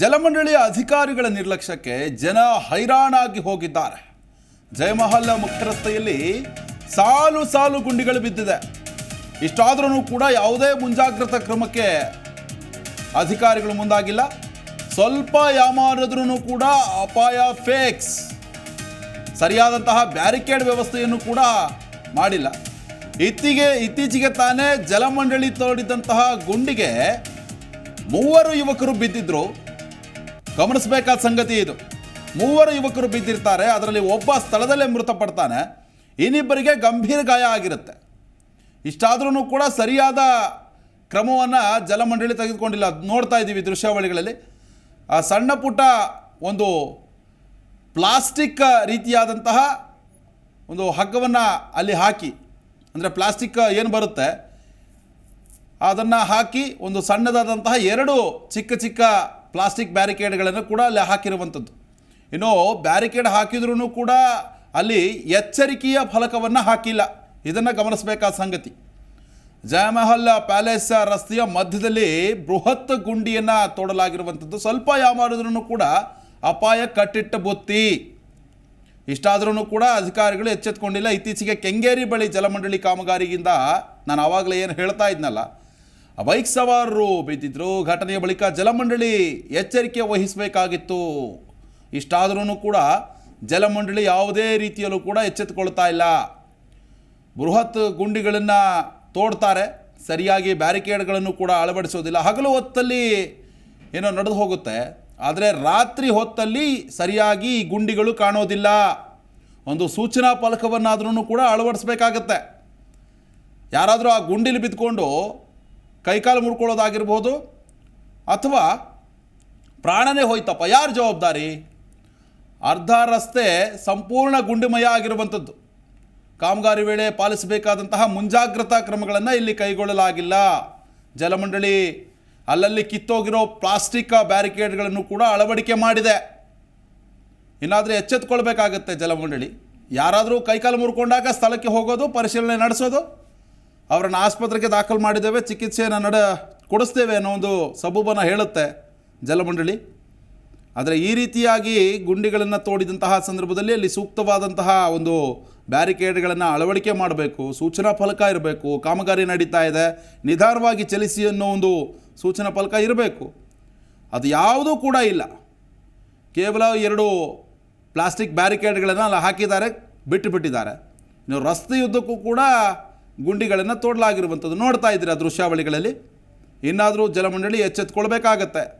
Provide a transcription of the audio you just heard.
ಜಲಮಂಡಳಿಯ ಅಧಿಕಾರಿಗಳ ನಿರ್ಲಕ್ಷ್ಯಕ್ಕೆ ಜನ ಹೈರಾಣಾಗಿ ಹೋಗಿದ್ದಾರೆ. ಜಯಮಹಲ್ಲ ಮುಖ್ಯ ರಸ್ತೆಯಲ್ಲಿ ಸಾಲು ಸಾಲು ಗುಂಡಿಗಳು ಬಿದ್ದಿದೆ. ಇಷ್ಟಾದ್ರೂ ಕೂಡ ಯಾವುದೇ ಮುಂಜಾಗ್ರತಾ ಕ್ರಮಕ್ಕೆ ಅಧಿಕಾರಿಗಳು ಮುಂದಾಗಿಲ್ಲ. ಸ್ವಲ್ಪ ಯಾಮಾರಿದ್ರೂ ಕೂಡ ಅಪಾಯ ಫೇಕ್ಸ್. ಸರಿಯಾದಂತಹ ಬ್ಯಾರಿಕೇಡ್ ವ್ಯವಸ್ಥೆಯನ್ನು ಕೂಡ ಮಾಡಿಲ್ಲ. ಇತ್ತೀಗೆ, ಇತ್ತೀಚೆಗೆ ತಾನೇ ಜಲಮಂಡಳಿ ತೋಡಿದಂತಹ ಗುಂಡಿಗೆ ಮೂವರು ಯುವಕರು ಬಿದ್ದಿದ್ರು. ಗಮನಿಸಬೇಕಾದ ಸಂಗತಿ ಇದು. ಮೂವರು ಯುವಕರು ಬಿದ್ದಿರ್ತಾರೆ, ಅದರಲ್ಲಿ ಒಬ್ಬ ಸ್ಥಳದಲ್ಲೇ ಮೃತಪಡ್ತಾನೆ, ಇನ್ನಿಬ್ಬರಿಗೆ ಗಂಭೀರ ಗಾಯ ಆಗಿರುತ್ತೆ. ಇಷ್ಟಾದ್ರೂ ಕೂಡ ಸರಿಯಾದ ಕ್ರಮವನ್ನು ಜಲಮಂಡಳಿ ತೆಗೆದುಕೊಂಡಿಲ್ಲ. ನೋಡ್ತಾ ಇದ್ದೀವಿ ದೃಶ್ಯಾವಳಿಗಳಲ್ಲಿ. ಆ ಸಣ್ಣ ಪುಟ್ಟ ಒಂದು ಪ್ಲಾಸ್ಟಿಕ್ ರೀತಿಯಾದಂತಹ ಒಂದು ಹಗ್ಗವನ್ನು ಅಲ್ಲಿ ಹಾಕಿ, ಅಂದರೆ ಪ್ಲಾಸ್ಟಿಕ್ ಏನು ಬರುತ್ತೆ, ಅದನ್ನು ಹಾಕಿ ಒಂದು ಸಣ್ಣದಾದಂತಹ ಎರಡು ಚಿಕ್ಕ ಚಿಕ್ಕ ಪ್ಲಾಸ್ಟಿಕ್ ಬ್ಯಾರಿಕೇಡ್ಗಳನ್ನು ಕೂಡ ಅಲ್ಲಿ ಹಾಕಿರುವಂಥದ್ದು. ಇನ್ನು ಬ್ಯಾರಿಕೇಡ್ ಹಾಕಿದ್ರೂ ಕೂಡ ಅಲ್ಲಿ ಎಚ್ಚರಿಕೆಯ ಫಲಕವನ್ನು ಹಾಕಿಲ್ಲ. ಇದನ್ನು ಗಮನಿಸಬೇಕಾದ ಸಂಗತಿ. ಜಯಮಹಲ್ ಪ್ಯಾಲೇಸ್ ರಸ್ತೆಯ ಮಧ್ಯದಲ್ಲಿ ಬೃಹತ್ ಗುಂಡಿಯನ್ನು ತೋಡಲಾಗಿರುವಂಥದ್ದು. ಸ್ವಲ್ಪ ಯಾಮಾರಿದ್ರೂ ಕೂಡ ಅಪಾಯ ಕಟ್ಟಿಟ್ಟ ಬುತ್ತಿ. ಇಷ್ಟಾದ್ರೂ ಕೂಡ ಅಧಿಕಾರಿಗಳು ಎಚ್ಚೆತ್ಕೊಂಡಿಲ್ಲ. ಇತ್ತೀಚೆಗೆ ಕೆಂಗೇರಿ ಬಳಿ ಜಲಮಂಡಳಿ ಕಾಮಗಾರಿಯಿಂದ ನಾನು ಆವಾಗಲೇ ಏನು ಹೇಳ್ತಾ ಇದ್ನಲ್ಲ ಬೈಕ್ ಸವಾರರು ಬಿದ್ದಿದ್ರು ಘಟನೆಯ ಬಳಿಕ ಜಲಮಂಡಳಿ ಎಚ್ಚರಿಕೆ ವಹಿಸಬೇಕಾಗಿತ್ತು. ಇಷ್ಟಾದರೂ ಕೂಡ ಜಲಮಂಡಳಿ ಯಾವುದೇ ರೀತಿಯಲ್ಲೂ ಕೂಡ ಎಚ್ಚೆತ್ತುಕೊಳ್ತಾ ಇಲ್ಲ. ಬೃಹತ್ ಗುಂಡಿಗಳನ್ನು ತೋಡ್ತಾರೆ. ಸರಿಯಾಗಿ ಬ್ಯಾರಿಕೇಡ್ಗಳನ್ನು ಕೂಡ ಅಳವಡಿಸೋದಿಲ್ಲ. ಹಗಲು ಹೊತ್ತಲ್ಲಿ ಏನೋ ನಡೆದು ಹೋಗುತ್ತೆ. ಆದರೆ ರಾತ್ರಿ ಹೊತ್ತಲ್ಲಿ ಸರಿಯಾಗಿ ಈ ಗುಂಡಿಗಳು ಕಾಣೋದಿಲ್ಲ. ಒಂದು ಸೂಚನಾ ಫಲಕವನ್ನಾದ್ರೂ ಕೂಡ ಅಳವಡಿಸ್ಬೇಕಾಗತ್ತೆ. ಯಾರಾದರೂ ಆ ಗುಂಡಿಲಿ ಬಿದ್ದುಕೊಂಡು ಕೈಕಾಲು ಮುಡ್ಕೊಳ್ಳೋದಾಗಿರ್ಬೋದು ಅಥವಾ ಪ್ರಾಣನೇ ಹೋಯ್ತಪ್ಪ, ಯಾರು ಜವಾಬ್ದಾರಿ? ಅರ್ಧ ರಸ್ತೆ ಸಂಪೂರ್ಣ ಗುಂಡಿಮಯ ಆಗಿರುವಂಥದ್ದು. ಕಾಮಗಾರಿ ವೇಳೆ ಪಾಲಿಸಬೇಕಾದಂತಹ ಮುಂಜಾಗ್ರತಾ ಕ್ರಮಗಳನ್ನು ಇಲ್ಲಿ ಕೈಗೊಳ್ಳಲಾಗಿಲ್ಲ. ಜಲಮಂಡಳಿ ಅಲ್ಲಲ್ಲಿ ಕಿತ್ತೋಗಿರೋ ಪ್ಲಾಸ್ಟಿಕ್ ಬ್ಯಾರಿಕೇಡ್ಗಳನ್ನು ಕೂಡ ಅಳವಡಿಕೆ ಮಾಡಿದೆ. ಇನ್ನಾದರೂ ಎಚ್ಚೆತ್ಕೊಳ್ಬೇಕಾಗತ್ತೆ ಜಲಮಂಡಳಿ. ಯಾರಾದರೂ ಕೈಕಾಲು ಮುರ್ಕೊಂಡಾಗ ಸ್ಥಳಕ್ಕೆ ಹೋಗೋದು, ಪರಿಶೀಲನೆ ನಡೆಸೋದು ಅವರನ್ನು ಆಸ್ಪತ್ರೆಗೆ ದಾಖಲು ಮಾಡಿದ್ದೇವೆ, ಚಿಕಿತ್ಸೆಯನ್ನು ನಡ ಕೊಡಿಸ್ತೇವೆ ಅನ್ನೋ ಒಂದು ಸಬೂಬನ್ನು ಹೇಳುತ್ತೆ ಜಲಮಂಡಳಿ. ಆದರೆ ಈ ರೀತಿಯಾಗಿ ಗುಂಡಿಗಳನ್ನು ತೋಡಿದಂತಹ ಸಂದರ್ಭದಲ್ಲಿ ಅಲ್ಲಿ ಸೂಕ್ತವಾದಂತಹ ಒಂದು ಬ್ಯಾರಿಕೇಡ್ಗಳನ್ನು ಅಳವಡಿಕೆ ಮಾಡಬೇಕು, ಸೂಚನಾ ಫಲಕ ಇರಬೇಕು, ಕಾಮಗಾರಿ ನಡೀತಾ ಇದೆ, ನಿಧಾನವಾಗಿ ಚಲಿಸಿ ಅನ್ನೋ ಒಂದು ಸೂಚನಾ ಫಲಕ ಇರಬೇಕು. ಅದು ಯಾವುದೂ ಕೂಡ ಇಲ್ಲ. ಕೇವಲ ಎರಡು ಪ್ಲಾಸ್ಟಿಕ್ ಬ್ಯಾರಿಕೇಡ್ಗಳನ್ನು ಅಲ್ಲಿ ಹಾಕಿದ್ದಾರೆ, ಬಿಟ್ಟು ಬಿಟ್ಟಿದ್ದಾರೆ. ಇನ್ನು ರಸ್ತೆಯುದ್ದಕ್ಕೂ ಕೂಡ ಗುಂಡಿಗಳನ್ನು ತೋಡಲಾಗಿರುವಂಥದ್ದು ನೋಡ್ತಾ ಇದ್ದೀರಾ ದೃಶ್ಯಾವಳಿಗಳಲ್ಲಿ? ಇನ್ನಾದರೂ ಜಲಮಂಡಳಿ ಎಚ್ಚೆತ್ಕೊಳ್ಬೇಕಾಗತ್ತೆ.